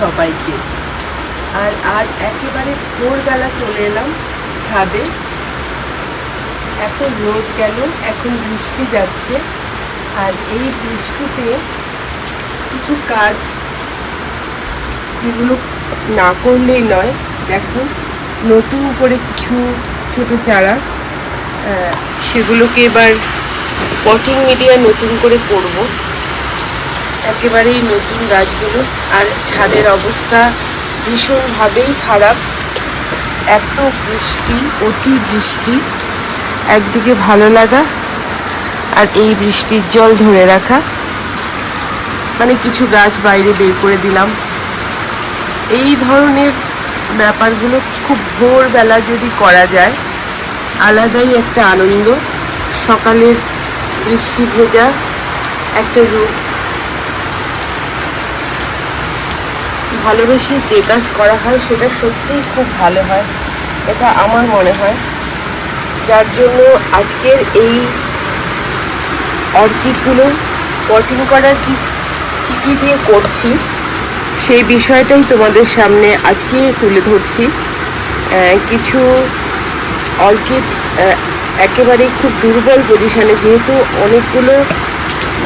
সবাইকে। আর আজ একেবারে ভোরবেলা চলে এলাম ছাদে। এত রোদ গেল, এখন বৃষ্টি যাচ্ছে। আর এই বৃষ্টিতে কিছু কাজ যেগুলো না করলেই নয়, দেখো, নতুন করে কিছু ছোট চারা সেগুলোকে এবার পটিং মিডিয়া নতুন করে করব। একেবারেই নতুন গাছগুলো আর ছাদের অবস্থা ভীষণভাবেই খারাপ। এত বৃষ্টি, অতি বৃষ্টি, একদিকে ভালো লাগা আর এই বৃষ্টির জল ধরে রাখা। মানে কিছু গাছ বাইরে বের করে দিলাম। এই ধরনের ব্যাপারগুলো খুব ভোরবেলা যদি করা যায়, আলাদাই একটা আনন্দ। সকালের বৃষ্টি ভেজা, একটা রূপ ভালোবেসে যে কাজ করা হয় সেটা সত্যিই খুব ভালো হয়। এটা আমার মনে হয়। যার জন্য আজকের এই অর্কিডগুলো পটিং করার কি কী কী দিয়ে করছি, সেই বিষয়টাই তোমাদের সামনে আজকে তুলে ধরছি। কিছু অর্কিড একেবারেই খুব দুর্বল পজিশানে যেহেতু অনেকগুলো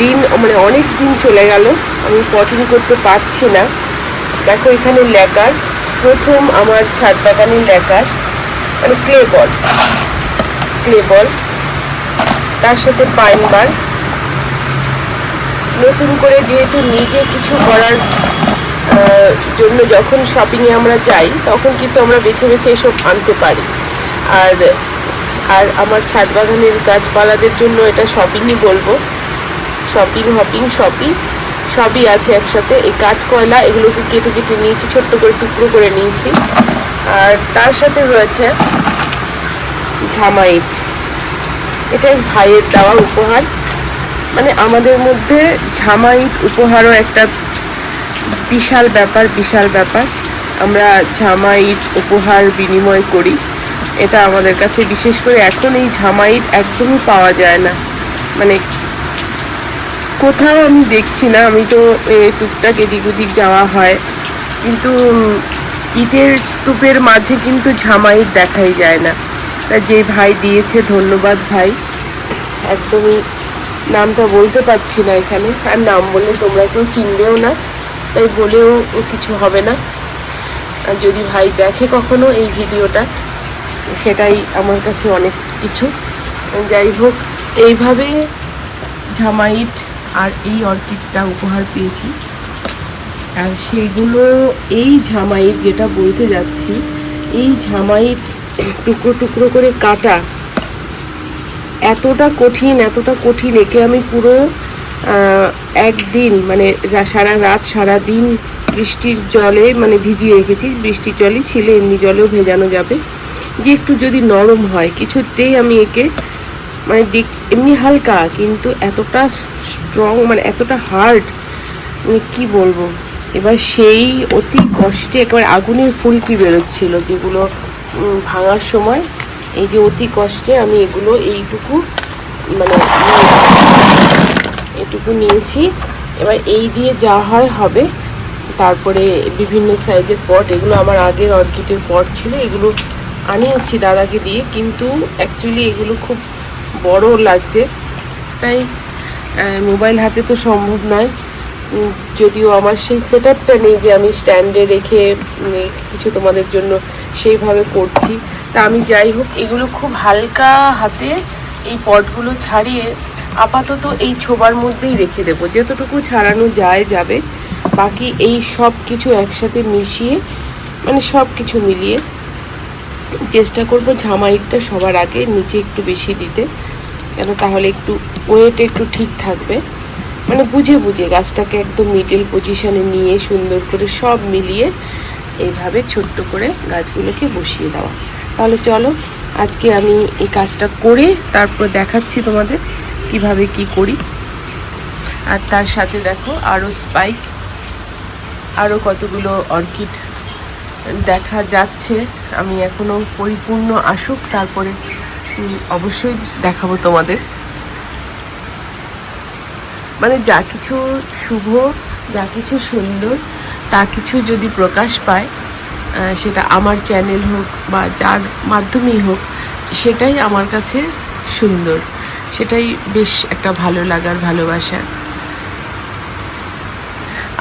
দিন মানে অনেক দিন চলে গেল, আমি পটিং করতে পারছি না। দেখো, এখানে ল্যাকার। প্রথম আমার ছাদ বাগানের ল্যাকার। মানে ক্লে বল ক্লে বল তার সাথে পাইন বার নতুন করে যেহেতু নিজে কিছু করার জন্য যখন শপিংয়ে আমরা যাই, তখন কিন্তু আমরা বেছে বেছে এসব আনতে পারি। আর আর আমার ছাদ বাগানের গাছপালাদের জন্য এটা শপিংই বলব। শপিং হপিং শপিং সবই আছে একসাথে। এই কাঠ কয়লা এগুলোকে কেটে কেটে নিয়েছি, ছোট্ট করে টুকরো করে নিয়েছি। আর তার সাথে রয়েছে ঝামাইট। এটা ভাইয়ের দেওয়া উপহার। মানে আমাদের মধ্যে ঝামাইট উপহারও একটা বিশাল ব্যাপার বিশাল ব্যাপার। আমরা ঝামাইট উপহার বিনিময় করি। এটা আমাদের কাছে, বিশেষ করে এখন এই ঝামাইট একদমই পাওয়া যায় না। মানে কোথাও আমি দেখছি না, আমি তো টুকটাক এদিক ওদিক যাওয়া হয়। কিন্তু ইটের স্তূপের মাঝে কিন্তু ঝামাইট দেখাই যায় না। তা যে ভাই দিয়েছে, ধন্যবাদ ভাই। একদমই নামটা বলতে পারছি না এখানে। আর নাম বললে তোমরা কেউ চিনবেও না, তাই বলেও কিছু হবে না। আর যদি ভাই দেখে কখনো এই ভিডিওটা, সেটাই আমার কাছে অনেক কিছু। যাই হোক, এইভাবে ঝামাইট আর এই অর্কিডটা উপহার পেয়েছি। আর সেগুলো এই ঝামাইট যেটা বলতে যাচ্ছি, এই ঝামাইট টুকরো টুকরো করে কাটা এতটা কঠিন এতটা কঠিন, একে আমি পুরো একদিন মানে সারা রাত, সারা দিন বৃষ্টির জলে মানে ভিজিয়ে রেখেছি। বৃষ্টির জলই ছিল, এমনি জলেও ভেজানো যাবে। যে একটু যদি নরম হয়, কিছুতেই আমি একে মানে দেখ এমনি হালকা, কিন্তু এতটা স্ট্রং মানে এতটা হার্ড মানে কী বলব? এবার সেই অতি কষ্টে একেবারে আগুনের ফুলকি বেরোচ্ছিল যেগুলো ভাঙার সময়। এই যে অতি কষ্টে আমি এগুলো এইটুকু মানে এটুকু নিয়েছি। এবার এই দিয়ে যা হয় হবে, তারপরে বিভিন্ন সাইজের পট, এগুলো আমার আগের অর্কিডের পট ছিল, এগুলো আনিয়েছি দাদাকে দিয়ে, কিন্তু অ্যাকচুয়ালি এগুলো খুব বড় লাগছে। তাই মোবাইল হাতে তো সম্ভব নয়। যদিও আমার সেই সেট আপটা নেই যে আমি স্ট্যান্ডে রেখে উম, কিছু তোমাদের জন্য সেইভাবে করছি। তা আমি যাই হোক এগুলো খুব হালকা হাতে এই পটগুলো ছাড়িয়ে আপাতত এই ছোবার মধ্যেই রেখে দেবো। যতটুকু ছাড়ানো যায় যাবে বাকি এই সব কিছু একসাথে মিশিয়ে মানে সব কিছু মিলিয়ে চেষ্টা করব ঝামাইটটা সবার আগে নিচে একটু বেশি দিতে। কেন? তাহলে একটু ওয়েট একটু ঠিক থাকবে। মানে বুঝে বুঝে গাছটাকে একদম মিডিল পজিশনে নিয়ে সুন্দর করে সব মিলিয়ে এইভাবে ছোট্ট করে গাছগুলোকে বসিয়ে দেওয়া। তাহলে চলো, আজকে আমি এই কাজটা করে তারপর দেখাচ্ছি তোমাদের কীভাবে কি করি। আর তার সাথে দেখো আরও স্পাইক আরও কতগুলো অর্কিড দেখা যাচ্ছে। আমি এখনও পরিপূর্ণ আসুক, তারপরে অবশ্যই দেখাবো তোমাদের। মানে যা কিছু শুভ, যা কিছু সুন্দর, তা কিছু যদি প্রকাশ পায় সেটা আমার চ্যানেল হোক বা যার মাধ্যমেই হোক, সেটাই আমার কাছে সুন্দর। সেটাই বেশ একটা ভালো লাগার ভালোবাসা।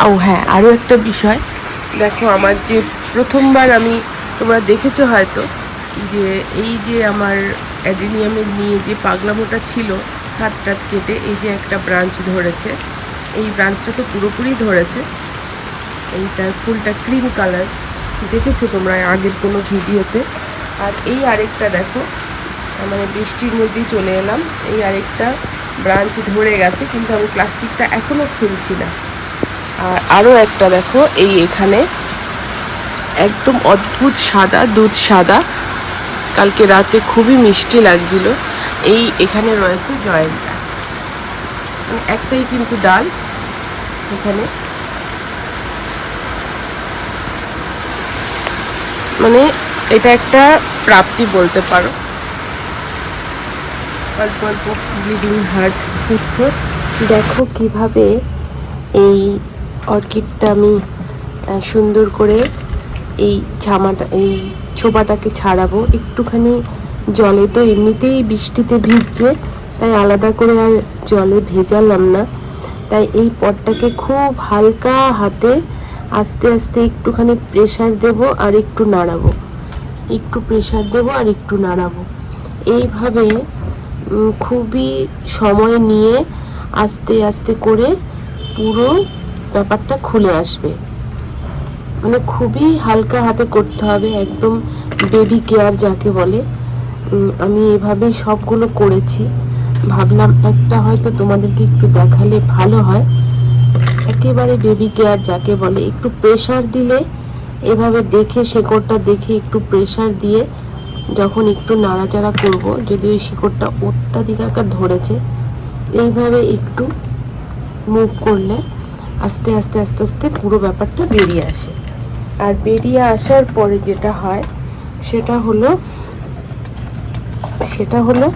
ও হ্যাঁ আরও একটা বিষয়। দেখো, আমার যে প্রথমবার আমি তোমরা দেখেছ হয়তো, যে এই যে আমার অ্যাডেনিয়ামের নিয়ে যে পাগলামোটা ছিল, হাত টাত কেটে এই যে একটা ব্রাঞ্চ ধরেছে, এই ব্রাঞ্চটা তো পুরোপুরি ধরেছে। এইটার ফুলটা ক্রিম কালার দেখেছ তোমরা আগের কোনো ভিডিওতে? আর এই আরেকটা দেখো মানে বৃষ্টির মধ্যেই চলে এলাম। এই আরেকটা ব্রাঞ্চ ধরে গেছে, কিন্তু আমি প্লাস্টিকটা এখনও খুলছি না। আর আরও একটা দেখো, এই এখানে একদম অদ্ভুত সাদা, দুধ সাদা কালকে রাতে খুবই মিষ্টি লাগছিল। এই এখানে রয়েছে জয়েন্টটা। মানে একটাই কিন্তু ডাল এখানে। মানে এটা একটা প্রাপ্তি বলতে পারো। অল্প অল্প ব্লিডিং হার্ট হচ্ছে দেখো কীভাবে এই অর্কিডটা আমি সুন্দর করে এই জামাটা এই ছোপাটাকে ছাড়াবো। একটুখানি জলে তো এমনিতেই বৃষ্টিতে ভিজছে, তাই আলাদা করে আর জলে ভেজালাম না। তাই এই পটটাকে খুব হালকা হাতে আস্তে আস্তে একটুখানি প্রেশার দেব আর একটু নাড়াবো। একটু প্রেশার দেব আর একটু নাড়াবো। এইভাবে খুবই সময় নিয়ে আস্তে আস্তে করে পুরো ব্যাপারটা খুলে আসবে। মানে খুবই হালকা হাতে করতে হবে, একদম বেবি কেয়ার যাকে বলে। আমি এভাবেই সবগুলো করেছি। ভাবলাম একটা হয়তো তোমাদেরকে একটু দেখালে ভালো হয়। একেবারে বেবি কেয়ার যাকে বলে, একটু প্রেশার দিলে, এভাবে দেখে, শেকড়টা দেখে একটু প্রেশার দিয়ে যখন একটু নাড়াচাড়া করব, যদি ওই শিকড়টা অত্যাধিক আকার ধরেছে, এইভাবে একটু মুভ করলে আস্তে আস্তে আস্তে আস্তে পুরো ব্যাপারটা বেরিয়ে আসে। আর বেরিয়ে আসার পরে যেটা হয়, সেটা হলো সেটা হলো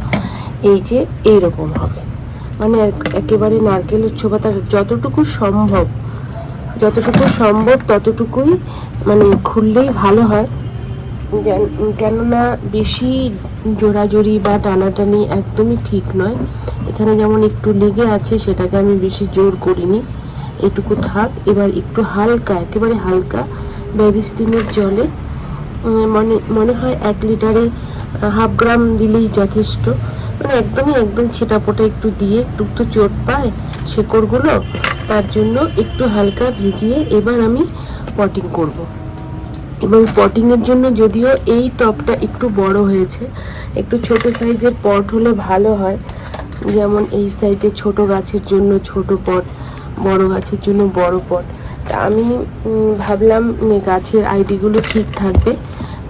এই যে এইরকম হবে। মানে একেবারে নারকেলের ছোপা তার যতটুকু সম্ভব যতটুকু সম্ভব ততটুকুই মানে খুললেই ভালো হয়। কেননা বেশি জোড়াজোড়ি বা টানাটানি একদমই ঠিক নয়। এখানে যেমন একটু লেগে আছে, সেটাকে আমি বেশি জোর করিনি। এটুকু থাক, এবার একটু হালকা, একেবারে হালকা ব্যবিস্তিনের জলে মনে মনে হয় এক লিটারে হাফ গ্রাম দিলেই যথেষ্ট। মানে একদমই একদম ছেটাপোটা একটু দিয়ে, একটু চোট পায় শেকড়গুলো, তার জন্য একটু হালকা ভিজিয়ে এবার আমি পটিং করব। এবং পটিংয়ের জন্য যদিও এই টপটা একটু বড় হয়েছে, একটু ছোট সাইজের পট হলে ভালো হয়। যেমন এই সাইজের ছোট গাছের জন্য ছোট পট, বড় গাছের জন্য বড় পট। আমি ভাবলাম গাছের আইডিগুলো ঠিক থাকবে,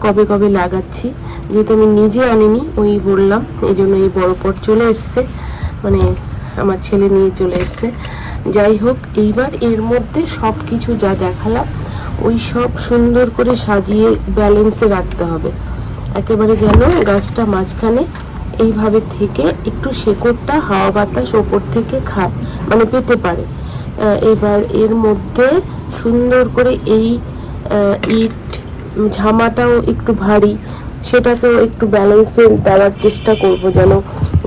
কবে কবে লাগাচ্ছি। যেহেতু আমি নিজে আনিনি, ওই বললাম, এই জন্য এই বড় পট চলে এসছে মানে আমার ছেলে নিয়ে চলে এসছে। যাই হোক, এইবার এর মধ্যে সব কিছু যা দেখালাম, ওই সব সুন্দর করে সাজিয়ে ব্যালেন্সে রাখতে হবে। একেবারে যেন গাছটা মাঝখানে এইভাবে থেকে একটু শেকড়টা হাওয়া বাতাস ওপর থেকে খায় মানে পেতে পারে। এবার এর মধ্যে সুন্দর করে এই ইট, ঝামাটাও একটু ভারী। সেটাকেও একটু ব্যালেন্সে দেওয়ার চেষ্টা করব যেন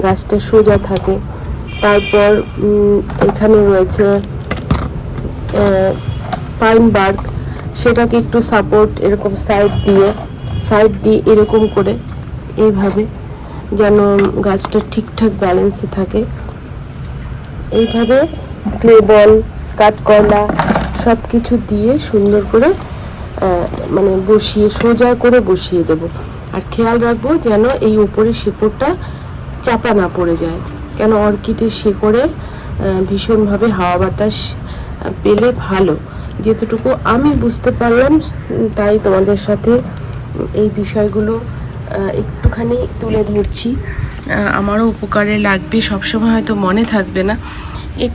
গাছটা সোজা থাকে। তারপর এখানে রয়েছে পাইন বার্গ সেটাকে একটু সাপোর্ট এরকম সাইড দিয়ে সাইড দিয়ে এরকম করে এইভাবে যেন গাছটা ঠিকঠাক ব্যালেন্সে থাকে। এইভাবে ক্লে বল কাঠকয়লা সব কিছু দিয়ে সুন্দর করে মানে বসিয়ে, সোজা করে বসিয়ে দেব। আর খেয়াল রাখব যেন এই উপরে শিকড়টা চাপা না পড়ে যায়। কেন অর্কিডের শিকড়ে ভীষণভাবে হাওয়া বাতাস পেলে ভালো। যেতটুকু আমি বুঝতে পারলাম তাই তোমাদের সাথে এই বিষয়গুলো একটুখানি তুলে ধরছি। আমারও উপকারে লাগবে, সবসময় হয়তো মনে থাকবে না।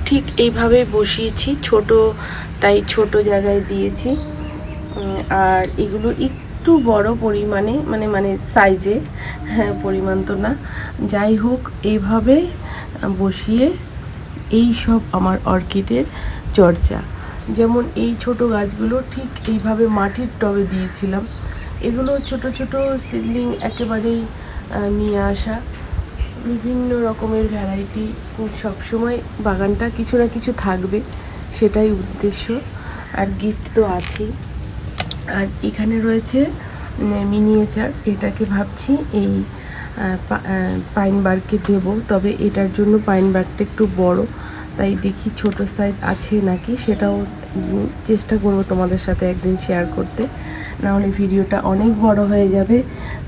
ঠিক এইভাবে বসিয়েছি, ছোট, তাই ছোট জায়গায় দিয়েছি। আর এগুলো একটু বড় পরিমাণে মানে মানে সাইজে হ্যাঁ পরিমাণ তো না। যাই হোক, এইভাবে বসিয়ে এই সব আমার অর্কিডের চর্চা। যেমন এই ছোট গাছগুলো ঠিক এইভাবে মাটির টবে দিয়েছিলাম। এগুলো ছোট ছোট সিডলিং একেবারেই নিয়ে আসা। বিভিন্ন রকমের ভ্যারাইটি সবসময় বাগানটা কিছু না কিছু থাকবে, সেটাই উদ্দেশ্য। আর গিফট তো আছেই। আর এখানে রয়েছে মিনিয়েচার এটাকে ভাবছি এই পাইন বার্গকে দেবো। তবে এটার জন্য পাইন বার্গটা একটু বড়, তাই দেখি ছোট সাইজ আছে নাকি, সেটাও চেষ্টা করব তোমাদের সাথে একদিন শেয়ার করতে। নাহলে ভিডিওটা অনেক বড় হয়ে যাবে,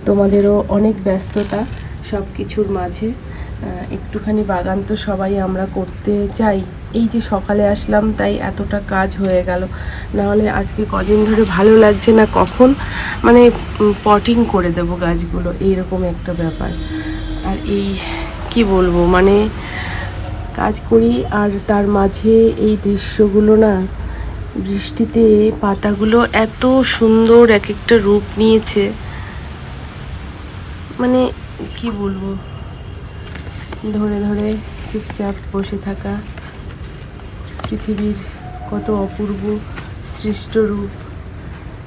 তোমাদেরও অনেক ব্যস্ততা। সব কিছুর মাঝে একটুখানি বাগান তো সবাই আমরা করতে চাই। এই যে সকালে আসলাম, তাই এতটা কাজ হয়ে গেল। নাহলে আজকে কদিন ধরে ভালো লাগছে না, কখন? মানে পটিং করে দেবো গাছগুলো, এইরকম একটা ব্যাপার। আর এই, কি বলব মানে কাজ করি আর তার মাঝে এই দৃশ্যগুলো না, বৃষ্টিতে পাতাগুলো এত সুন্দর এক একটা রূপ নিয়েছে। মানে কি বলব? ধরে ধরে চুপচাপ বসে থাকা, পৃথিবীর কত অপূর্ব সৃষ্ট রূপ।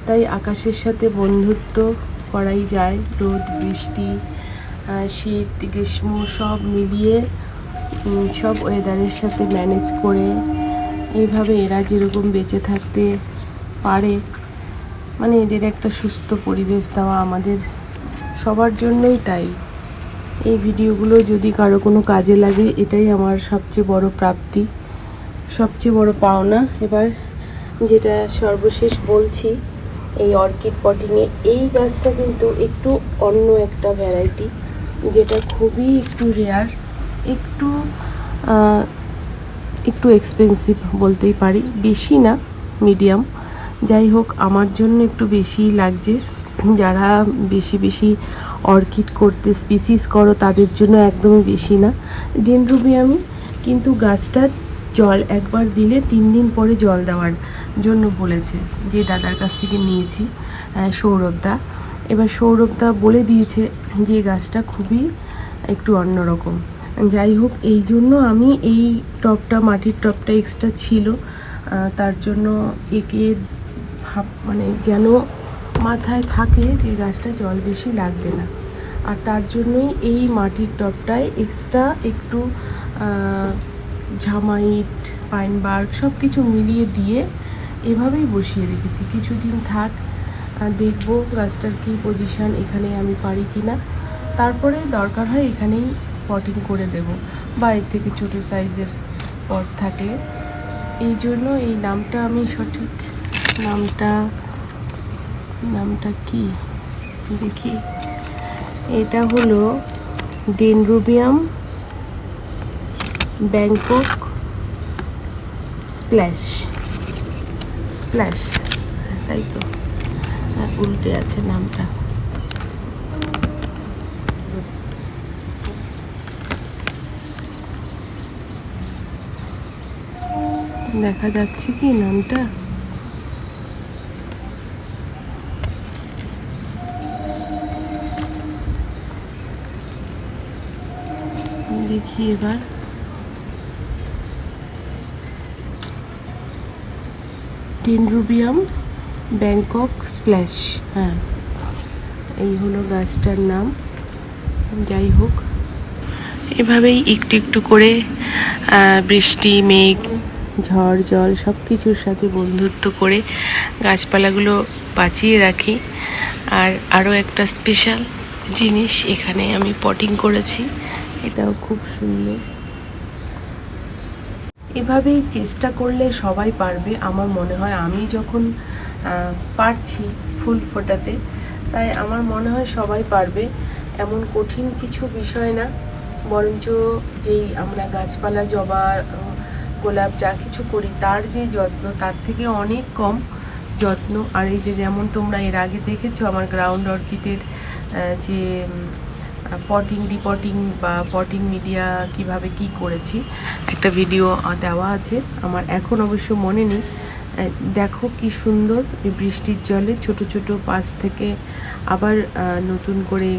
তাই আকাশের সাথে বন্ধুত্ব করাই যায়, রোদ, বৃষ্টি শীত, গ্রীষ্ম, সব মিলিয়ে সব ওয়েদারের সাথে ম্যানেজ করে, এইভাবে এরা যেরকম বেঁচে থাকতে পারে মানে এদের একটা সুস্থ পরিবেশ দেওয়া আমাদের সবার জন্যই তাই। এই ভিডিওগুলো যদি কারও কোনো কাজে লাগে, এটাই আমার সবচেয়ে বড় প্রাপ্তি, সবচেয়ে বড় পাওনা। এবার যেটা সর্বশেষ বলছি, এই অর্কিড পটিংয়ে এই গাছটা কিন্তু একটু অন্য একটা ভ্যারাইটি যেটা খুবই একটু রেয়ার একটু একটু এক্সপেন্সিভ বলতেই পারি, বেশি না মিডিয়াম যাই হোক, আমার জন্য একটু বেশিই লাগছে। যারা বেশি বেশি অর্কিড করতে স্পিসিস করো, তাদের জন্য একদমই বেশি না। ডেনড্রোবিয়ামি কিন্তু গাছটা জল একবার দিলে তিন দিন পরে জল দেওয়ার জন্য বলেছে, যে দাদার কাছ থেকে নিয়েছি সৌরভদা। এবার সৌরভদা বলে দিয়েছে যে গাছটা খুবই একটু অন্যরকম। যাই হোক, এই জন্য আমি এই টবটা মাটির টবটা এক্সট্রা ছিল। তার জন্য একে ভাব মানে যেন মাথায় থাকে যে গাছটা জল বেশি লাগবে না। আর তার জন্যই এই মাটির টবটায় এক্সট্রা একটু ঝামাইট পাইনবার্গ সব কিছু মিলিয়ে দিয়ে এভাবেই বসিয়ে রেখেছি। কিছুদিন থাক দেখব গাছটার কী পজিশন এখানে আমি পারি কি না তারপরে দরকার হয় এখানেই পটিং করে দেব। বা এর থেকে ছোটো সাইজের পট থাকলে এই জন্য এই নামটা আমি সঠিক নামটা নামটা কি? দেখি। এটা হলো ডেনরুবিয়াম ব্যাংকক, স্প্ল্যাশ। স্প্ল্যাশ, তাই তো। উল্টে আছে নামটা। দেখা যাচ্ছে কি নামটা? দেখি এবার। টিনরুবিয়াম ব্যাংকক স্প্ল্যাশ। হ্যাঁ এই হলো গাছটার নাম। যাই হোক। এভাবেই একটু একটু করে বৃষ্টি, মেঘ, ঝড়, জল সব কিছুর সাথে বন্ধুত্ব করে গাছপালাগুলো বাঁচিয়ে রাখি। আর আরও একটা স্পেশাল জিনিস এখানে আমি পটিং করেছি। এটাও খুব সুন্দর এভাবেই চেষ্টা করলে সবাই পারবে, আমার মনে হয়। আমি যখন পারছি ফুল ফোটাতে, তাই আমার মনে হয় সবাই পারবে। এমন কঠিন কিছু বিষয় না, বরঞ্চ যেই আমরা গাছপালা জবা গোলাপ যা কিছু করি, তার যে যত্ন, তার থেকে অনেক কম যত্ন। আর এই যে যেমন তোমরা এর আগে দেখেছ, আমার গ্রাউন্ড অর্কিডের যে পটিং রিপটিং বা পটিং মিডিয়া কীভাবে কি করেছি, একটা ভিডিও দেওয়া আছে। আমার এখন অবশ্য মনে নেই। দেখো কি সুন্দর বৃষ্টির জলে ছোট ছোট পাশ থেকে আবার নতুন করে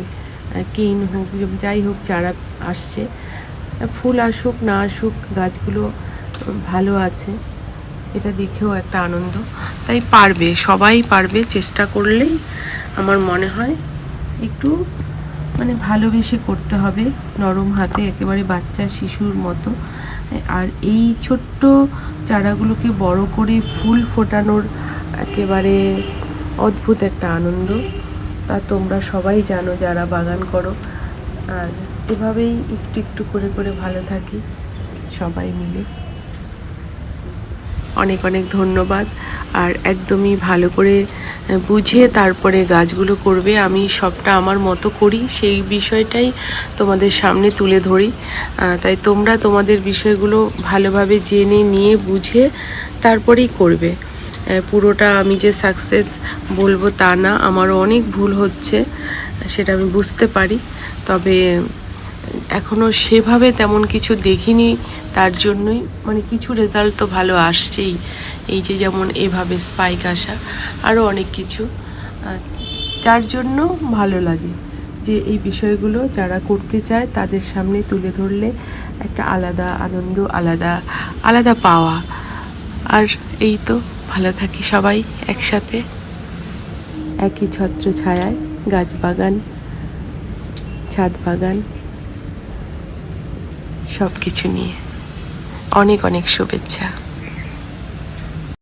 কেইন হোক যাই হোক, চারা আসছে। ফুল আসুক, না আসুক, গাছগুলো ভালো আছে। এটা দেখেও একটা আনন্দ। তাই পারবে, সবাই পারবে, চেষ্টা করলেই আমার মনে হয় একটু মানে ভালোবেসে করতে হবে। নরম হাতে একেবারে বাচ্চা, শিশুর মতো। আর এই ছোট্ট চারাগুলোকে বড় করে ফুল ফোটানোর একেবারে অদ্ভুত একটা আনন্দ। তা তোমরা সবাই জানো যারা বাগান করো। আর এভাবেই একটু একটু করে করে ভালো থাকি সবাই মিলে। অনেক অনেক ধন্যবাদ। আর একদমই ভালো করে বুঝে তারপরে গাছগুলো করবে। আমি সবটা আমার মতো করি, সেই বিষয়টাই তোমাদের সামনে তুলে ধরি। তাই তোমরা তোমাদের বিষয়গুলো ভালোভাবে জেনে নিয়ে, বুঝে তারপরেই করবে। পুরোটা আমি যে সাকসেস বলব তা না, আমারও অনেক ভুল হচ্ছে, সেটা আমি বুঝতে পারি। তবে এখনও সেভাবে তেমন কিছু দেখিনি, তার জন্যই মানে কিছু রেজাল্ট তো ভালো আসছেই। এই যে যেমন এভাবে স্পাইক আসা আরও অনেক কিছু। যার জন্য ভালো লাগে যে এই বিষয়গুলো যারা করতে চায়, তাদের সামনে তুলে ধরলে একটা আলাদা আনন্দ, আলাদা আলাদা পাওয়া। আর এই তো, ভালো থাকি সবাই একসাথে। একই ছত্র ছায়ায় গাছ বাগান, ছাদ বাগান। সব কিছু নিয়ে। অনেক অনেক শুভেচ্ছা।